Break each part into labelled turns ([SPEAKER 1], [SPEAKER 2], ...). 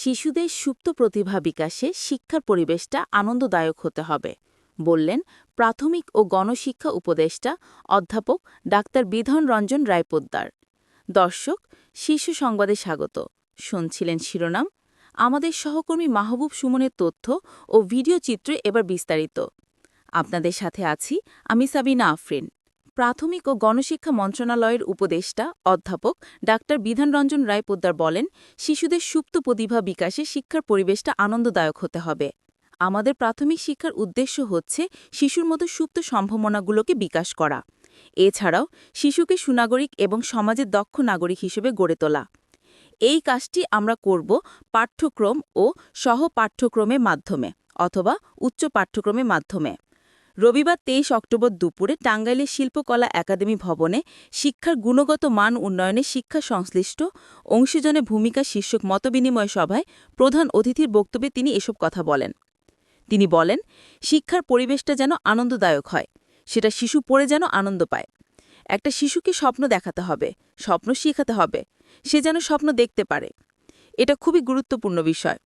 [SPEAKER 1] শিশুদের সুপ্ত প্রতিভা বিকাশে শিক্ষার পরিবেশটা আনন্দদায়ক হতে হবে, বললেন প্রাথমিক ও গণশিক্ষা উপদেষ্টা অধ্যাপক ডাক্তার বিধন রঞ্জন রায়পোদ্দার। দর্শক শিশু সংবাদে স্বাগত। শুনছিলেন শিরোনাম, আমাদের সহকর্মী মাহবুব সুমনের তথ্য ও ভিডিও চিত্রে এবার বিস্তারিত। আপনাদের সাথে আছি আমি সাবিনা আফরিন। প্রাথমিক ও গণশিক্ষা মন্ত্রণালয়ের উপদেষ্টা, অধ্যাপক ডাক্তার বিধানরঞ্জন রায় পোদ্দার বলেন, শিশুদের সুপ্ত প্রতিভা বিকাশে শিক্ষার পরিবেশটা আনন্দদায়ক হতে হবে। আমাদের প্রাথমিক শিক্ষার উদ্দেশ্য হচ্ছে শিশুর মতো সুপ্ত সম্ভাবনাগুলোকে বিকাশ করা। এছাড়াও শিশুকে সুনাগরিক এবং সমাজের দক্ষ নাগরিক হিসেবে গড়ে তোলা। এই কাজটি আমরা করব পাঠ্যক্রম ও সহ পাঠ্যক্রমের মাধ্যমে অথবা উচ্চ পাঠ্যক্রমের মাধ্যমে। রবিবার তেইশ অক্টোবর দুপুরে টাঙ্গাইলের শিল্পকলা একাডেমি ভবনে শিক্ষার গুণগত মান উন্নয়নে শিক্ষা সংশ্লিষ্ট অংশীজনের ভূমিকা শীর্ষক মতবিনিময় সভায় প্রধান অতিথির বক্তব্যে তিনি এসব কথা বলেন। তিনি বলেন, শিক্ষার পরিবেশটা যেন আনন্দদায়ক হয়, সেটা শিশু পড়ে যেন আনন্দ পায়। একটা শিশুকে স্বপ্ন দেখাতে হবে, স্বপ্ন শিখাতে হবে, সে যেন স্বপ্ন দেখতে পারে। এটা খুবই গুরুত্বপূর্ণ বিষয়।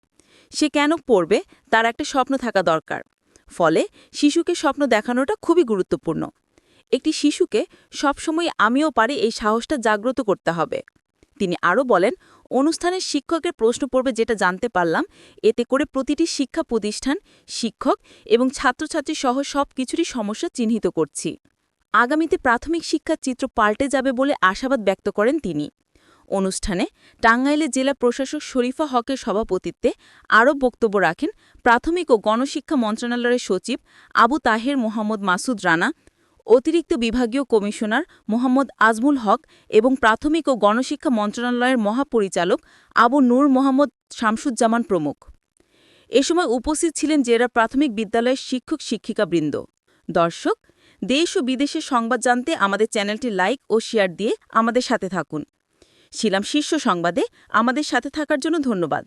[SPEAKER 1] সে কেন পড়বে, তার একটা স্বপ্ন থাকা দরকার। ফলে শিশুকে স্বপ্ন দেখানোটা খুবই গুরুত্বপূর্ণ। একটি শিশুকে সবসময় আমিও পারি এই সাহসটা জাগ্রত করতে হবে। তিনি আরও বলেন, অনুষ্ঠানের শিক্ষকের প্রশ্ন পড়বে যেটা জানতে পারলাম, এতে করে প্রতিটি শিক্ষা প্রতিষ্ঠান, শিক্ষক এবং ছাত্রছাত্রী সহ সব কিছুরই সমস্যা চিহ্নিত করছি। আগামীতে প্রাথমিক শিক্ষার চিত্র পাল্টে যাবে বলে আশাবাদ ব্যক্ত করেন তিনি। অনুষ্ঠানে টাঙ্গাইলে জেলা প্রশাসক শরীফা হকের সভাপতিত্বে আরও বক্তব্য রাখেন প্রাথমিক ও গণশিক্ষা মন্ত্রণালয়ের সচিব আবু তাহের মোহাম্মদ মাসুদ রানা, অতিরিক্ত বিভাগীয় কমিশনার মোহাম্মদ আজমুল হক এবং প্রাথমিক ও গণশিক্ষা মন্ত্রণালয়ের মহাপরিচালক আবু নূর মোহাম্মদ শামসুজ্জামান প্রমুখ। এ সময় উপস্থিত ছিলেন জেলা প্রাথমিক বিদ্যালয়ের শিক্ষক শিক্ষিকাবৃন্দ। দর্শক, দেশ ও বিদেশের সংবাদ জানতে আমাদের চ্যানেলটি লাইক ও শেয়ার দিয়ে আমাদের সাথে থাকুন। ছিলাম শীর্ষ সংবাদে। আমাদের সাথে থাকার জন্য ধন্যবাদ।